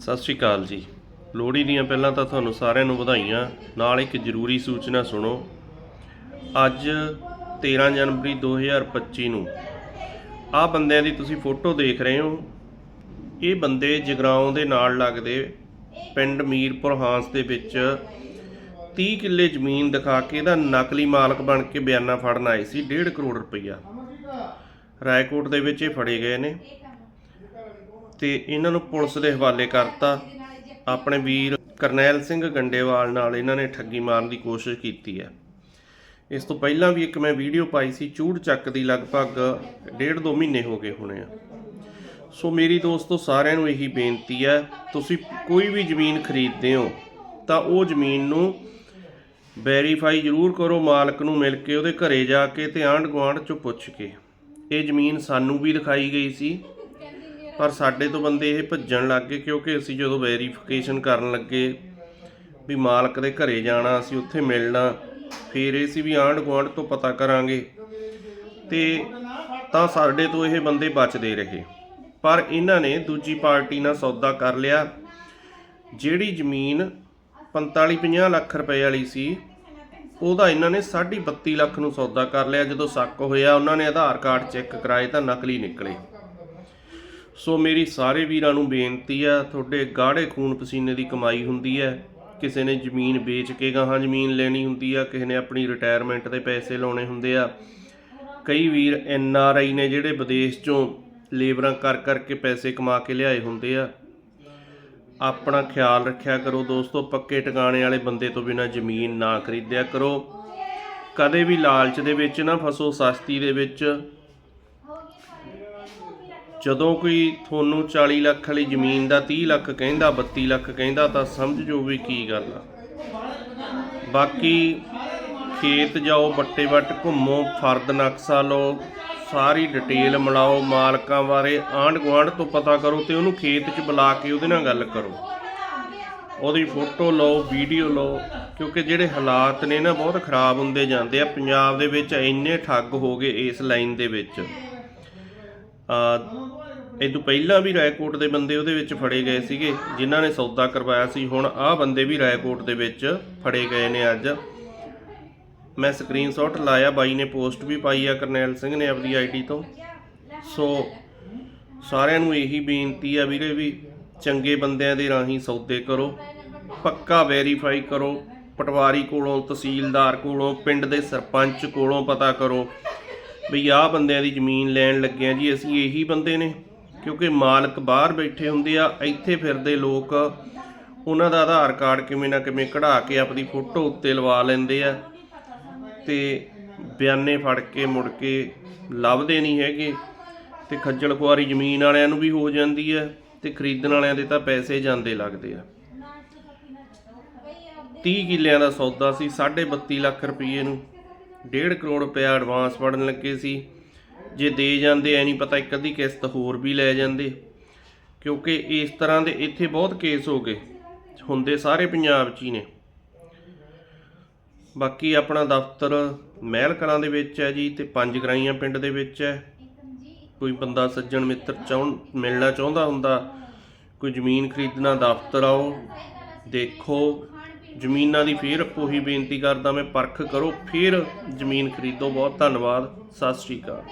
ਸਤਿ ਸ਼੍ਰੀ ਅਕਾਲ ਜੀ। ਲੋਹੜੀ ਦੀਆਂ ਪਹਿਲਾਂ ਤਾਂ ਤੁਹਾਨੂੰ ਸਾਰਿਆਂ ਨੂੰ ਵਧਾਈਆਂ। ਨਾਲ ਇੱਕ ਜ਼ਰੂਰੀ ਸੂਚਨਾ ਸੁਣੋ। ਅੱਜ 13 ਜਨਵਰੀ 2025 ਨੂੰ ਆਹ ਬੰਦਿਆਂ ਦੀ ਤੁਸੀਂ ਫੋਟੋ ਦੇਖ ਰਹੇ ਹੋ। ਇਹ ਬੰਦੇ ਜਗਰਾਉਂ ਦੇ ਨਾਲ ਲੱਗਦੇ ਪਿੰਡ ਮੀਰਪੁਰ ਹਾਂਸ ਦੇ ਵਿੱਚ 30 ਕਿੱਲੇ ਜ਼ਮੀਨ ਦਿਖਾ ਕੇ ਇਹਦਾ ਨਕਲੀ ਮਾਲਕ ਬਣ ਕੇ ਬਿਆਨਾ ਫੜਨ ਆਏ ਸੀ। 1.5 ਕਰੋੜ ਰੁਪਈਆ। ਰਾਏਕੋਟ ਦੇ ਵਿੱਚ ਇਹ ਫੜੇ ਗਏ ਨੇ। ਤੇ ਇਹਨਾਂ ਨੂੰ ਪੁਲਿਸ ਦੇ ਹਵਾਲੇ ਕਰਤਾ। ਆਪਣੇ ਵੀਰ ਕਰਨੈਲ ਸਿੰਘ ਗੰਡੇਵਾਲ ਨਾਲ ਇਹਨਾਂ ਨੇ ਠੱਗੀ ਮਾਰਨ ਦੀ ਕੋਸ਼ਿਸ਼ ਕੀਤੀ ਹੈ। ਇਸ ਤੋਂ ਪਹਿਲਾਂ ਵੀ ਇੱਕ ਮੈਂ ਵੀਡੀਓ ਪਾਈ ਸੀ, ਚੂੜ ਚੱਕ ਦੀ ਲਗਭਗ ਡੇਢ ਦੋ ਮਹੀਨੇ ਹੋ ਗਏ ਹੋਣੇ ਆ। ਸੋ ਮੇਰੀ ਦੋਸਤੋ, ਸਾਰਿਆਂ ਨੂੰ ਇਹੀ ਬੇਨਤੀ ਹੈ, ਤੁਸੀਂ ਕੋਈ ਵੀ ਜ਼ਮੀਨ ਖਰੀਦਦੇ ਹੋ, ਤਾਂ ਉਹ ਜ਼ਮੀਨ ਨੂੰ ਵੈਰੀਫਾਈ ਜ਼ਰੂਰ ਕਰੋ, ਮਾਲਕ ਨੂੰ ਮਿਲ ਕੇ, ਉਹਦੇ ਘਰੇ ਜਾ ਕੇ ਤੇ ਆਂਢ ਗੁਆਂਢ ਚੋਂ ਪੁੱਛ ਕੇ। ਇਹ ਜ਼ਮੀਨ ਸਾਨੂੰ ਵੀ ਦਿਖਾਈ ਗਈ ਸੀ। ਪਰ ਸਾਡੇ ਤੋਂ ਬੰਦੇ ਇਹ ਭੱਜਣ ਲੱਗ ਗਏ ਕਿਉਂਕਿ ਅਸੀਂ ਜਦੋਂ ਵੈਰੀਫਿਕੇਸ਼ਨ ਕਰਨ ਲੱਗੇ ਵੀ ਮਾਲਕ ਦੇ ਘਰੇ ਜਾਣਾ, ਅਸੀਂ ਉੱਥੇ ਮਿਲਣਾ, ਫਿਰ ਇਹ ਸੀ ਵੀ ਆਂਢ ਗੁਆਂਢ ਤੋਂ ਪਤਾ ਕਰਾਂਗੇ। ਤੇ ਤਾਂ ਸਾਡੇ ਤੋਂ ਇਹ ਬੰਦੇ ਬਚਦੇ ਰਹੇ। ਪਰ ਇਹਨਾਂ ਨੇ ਦੂਜੀ ਪਾਰਟੀ ਨਾਲ ਸੌਦਾ ਕਰ ਲਿਆ। ਜਿਹੜੀ ਜ਼ਮੀਨ 45-50 ਲੱਖ ਰੁਪਏ ਵਾਲੀ ਸੀ, ਉਹਦਾ ਇਹਨਾਂ ਨੇ 32 ਲੱਖ ਨੂੰ ਸੌਦਾ ਕਰ ਲਿਆ। ਜਦੋਂ ਸ਼ੱਕ ਹੋਇਆ, ਉਹਨਾਂ ਨੇ ਆਧਾਰ ਕਾਰਡ ਚੈੱਕ ਕਰਾਏ ਤਾਂ ਨਕਲੀ ਨਿਕਲੇ। ਸੋ ਮੇਰੀ ਸਾਰੇ ਵੀਰਾਂ ਨੂੰ ਬੇਨਤੀ ਆ, ਤੁਹਾਡੇ ਗਾੜੇ ਖੂਨ ਪਸੀਨੇ ਦੀ ਕਮਾਈ ਹੁੰਦੀ ਹੈ। ਕਿਸੇ ਨੇ ਜ਼ਮੀਨ ਵੇਚ ਕੇ ਗਾਹਾਂ ਜ਼ਮੀਨ ਲੈਣੀ ਹੁੰਦੀ ਆ, ਕਿਸੇ ਨੇ ਆਪਣੀ ਰਿਟਾਇਰਮੈਂਟ ਦੇ ਪੈਸੇ ਲਾਉਣੇ ਹੁੰਦੇ ਆ। ਕਈ ਵੀਰ ਐਨ ਆਰ ਆਈ ਨੇ ਜਿਹੜੇ ਵਿਦੇਸ਼ ਚੋਂ ਲੇਬਰਾਂ ਕਰ ਕਰਕੇ ਪੈਸੇ ਕਮਾ ਕੇ ਲਿਆਏ ਹੁੰਦੇ ਆ। ਆਪਣਾ ਖਿਆਲ ਰੱਖਿਆ ਕਰੋ ਦੋਸਤੋ, ਪੱਕੇ ਟਿਕਾਣੇ ਵਾਲੇ ਬੰਦੇ ਤੋਂ ਬਿਨਾ ਜ਼ਮੀਨ ਨਾ ਖਰੀਦਿਆ ਕਰੋ। ਕਦੇ ਵੀ ਲਾਲਚ ਦੇ ਵਿੱਚ ਨਾ ਫਸੋ, ਸਸਤੀ ਦੇ ਵਿੱਚ। ਜਦੋਂ ਕੋਈ ਤੁਹਾਨੂੰ 40 ਲੱਖ ਵਾਲੀ ਜ਼ਮੀਨ ਦਾ 30 ਲੱਖ ਕਹਿੰਦਾ 32 ਲੱਖ ਕਹਿੰਦਾ, ਤਾਂ ਸਮਝ ਜੋ ਵੀ ਕੀ ਗੱਲ ਆ। ਬਾਕੀ ਖੇਤ ਜਾਓ, ਬੱਟੇ ਵੱਟ ਘੁੰਮੋ, ਫਰਦ ਨਕਸ਼ਾ ਲਓ, ਸਾਰੀ ਡਿਟੇਲ ਮਿਲਾਓ, ਮਾਲਕਾਂ ਬਾਰੇ ਆਂਢ ਗੁਆਂਢ ਤੋਂ ਪਤਾ ਕਰੋ ਤੇ ਉਹਨੂੰ ਖੇਤ 'ਚ ਬੁਲਾ ਕੇ ਉਹਦੇ ਨਾਲ ਗੱਲ ਕਰੋ। ਉਹਦੀ ਫੋਟੋ ਲਓ, ਵੀਡੀਓ ਲਓ, ਕਿਉਂਕਿ ਜਿਹੜੇ ਹਾਲਾਤ ਨੇ ਨਾ ਬਹੁਤ ਖਰਾਬ ਹੁੰਦੇ ਜਾਂਦੇ ਆ। ਪੰਜਾਬ ਦੇ ਵਿੱਚ ਇੰਨੇ ਠੱਗ ਹੋ ਗਏ ਇਸ ਲਾਈਨ ਦੇ ਵਿੱਚ। ਇਹ ਤੋਂ ਪਹਿਲਾਂ ਵੀ ਰਾਏਕੋਟ ਦੇ ਬੰਦੇ ਉਹਦੇ ਵਿੱਚ ਫੜੇ ਗਏ ਸੀਗੇ, ਜਿਨ੍ਹਾਂ ਨੇ ਸੌਦਾ ਕਰਵਾਇਆ ਸੀ, ਹੁਣ ਆਹ ਬੰਦੇ ਵੀ ਰਾਏਕੋਟ ਦੇ ਵਿੱਚ ਫੜੇ ਗਏ ਨੇ ਅੱਜ। ਮੈਂ ਸਕਰੀਨਸ਼ਾਟ ਲਾਇਆ, ਬਾਈ ਨੇ ਪੋਸਟ ਵੀ ਪਾਈ ਆ, ਕਰਨੈਲ ਸਿੰਘ ਨੇ ਆਪਣੀ ਆਈਡੀ ਤੋਂ। ਸੋ ਸਾਰਿਆਂ ਨੂੰ ਇਹੀ ਬੇਨਤੀ ਆ ਵੀਰੇ ਵੀ ਚੰਗੇ ਬੰਦਿਆਂ ਦੇ ਰਾਹੀਂ ਸੌਦੇ ਕਰੋ, ਪੱਕਾ ਵੈਰੀਫਾਈ ਕਰੋ, ਪਟਵਾਰੀ ਕੋਲੋਂ, ਤਹਿਸੀਲਦਾਰ ਕੋਲੋਂ, ਪਿੰਡ ਦੇ ਸਰਪੰਚ ਕੋਲੋਂ ਪਤਾ ਕਰੋ ਵੀ ਆਹ ਬੰਦਿਆਂ ਦੀ ਜ਼ਮੀਨ ਲੈਣ ਲੱਗੇ ਆ ਜੀ, ਅਸੀਂ ਇਹੀ ਬੰਦੇ ਨੇ। ਕਿਉਂਕਿ ਮਾਲਕ ਬਾਹਰ ਬੈਠੇ ਹੁੰਦੇ ਆ, ਇੱਥੇ ਫਿਰਦੇ ਲੋਕ। ਉਹਨਾਂ ਦਾ ਆਧਾਰ ਕਾਰਡ ਕਿਵੇਂ ਨਾ ਕਿਵੇਂ ਕਢਾ ਕੇ ਆਪਣੀ ਫੋਟੋ ਉੱਤੇ ਲਵਾ ਲੈਂਦੇ ਆ। ਤੇ ਬਿਆਨੇ ਫੜ ਕੇ ਮੁੜ ਕੇ ਲੱਭਦੇ ਨਹੀਂ ਹੈਗੇ। ਤੇ ਖੱਜਲ ਖੁਆਰੀ ਜ਼ਮੀਨ ਵਾਲਿਆਂ ਨੂੰ ਵੀ ਹੋ ਜਾਂਦੀ ਹੈ ਤੇ ਖਰੀਦਣ ਵਾਲਿਆਂ ਦੇ ਤਾਂ ਪੈਸੇ ਜਾਂਦੇ ਲੱਗਦੇ ਆ। 30 ਕਿੱਲਿਆਂ ਦਾ ਸੌਦਾ ਸੀ 32.5 ਲੱਖ ਰੁਪਏ ਨੂੰ। 1.5 ਕਰੋੜ ਰੁਪਇਆ ਐਡਵਾਂਸ ਵੜਨ ਲੱਗੇ ਸੀ। ਜੇ ਦੇ ਜਾਂਦੇ, ਐ ਨਹੀਂ ਪਤਾ ਇੱਕ ਅੱਧੀ ਕਿਸ਼ਤ ਹੋਰ ਵੀ ਲੈ ਜਾਂਦੇ। ਕਿਉਂਕਿ ਇਸ ਤਰ੍ਹਾਂ ਦੇ ਇੱਥੇ ਬਹੁਤ ਕੇਸ ਹੋ ਗਏ। ਹੁੰਦੇ ਸਾਰੇ ਪੰਜਾਬ 'ਚ ਹੀ ਨੇ। ਬਾਕੀ ਆਪਣਾ ਦਫ਼ਤਰ ਮਹਿਲ ਕਲਾਂ ਦੇ ਵਿੱਚ ਹੈ ਜੀ ਤੇ ਪੰਜ ਗਰਾਈਆਂ ਪਿੰਡ ਦੇ ਵਿੱਚ ਹੈ। ਕੋਈ ਬੰਦਾ ਸੱਜਣ ਮਿੱਤਰ ਚਾਹਣ ਮਿਲਣਾ ਚਾਹੁੰਦਾ ਹੁੰਦਾ, ਕੋਈ ਜ਼ਮੀਨ ਖਰੀਦਣਾ ਦਫ਼ਤਰ ਆਓ, ਦੇਖੋ। ਜ਼ਮੀਨਾਂ ਦੀ ਫੇਰ ਉਹੀ ਬੇਨਤੀ ਕਰਦਾ ਮੈਂ ਪਰਖ ਕਰੋ, ਫਿਰ ਜ਼ਮੀਨ ਖਰੀਦੋ ਬਹੁਤ ਧੰਨਵਾਦ, ਸਤਿ ਸ਼੍ਰੀ ਅਕਾਲ।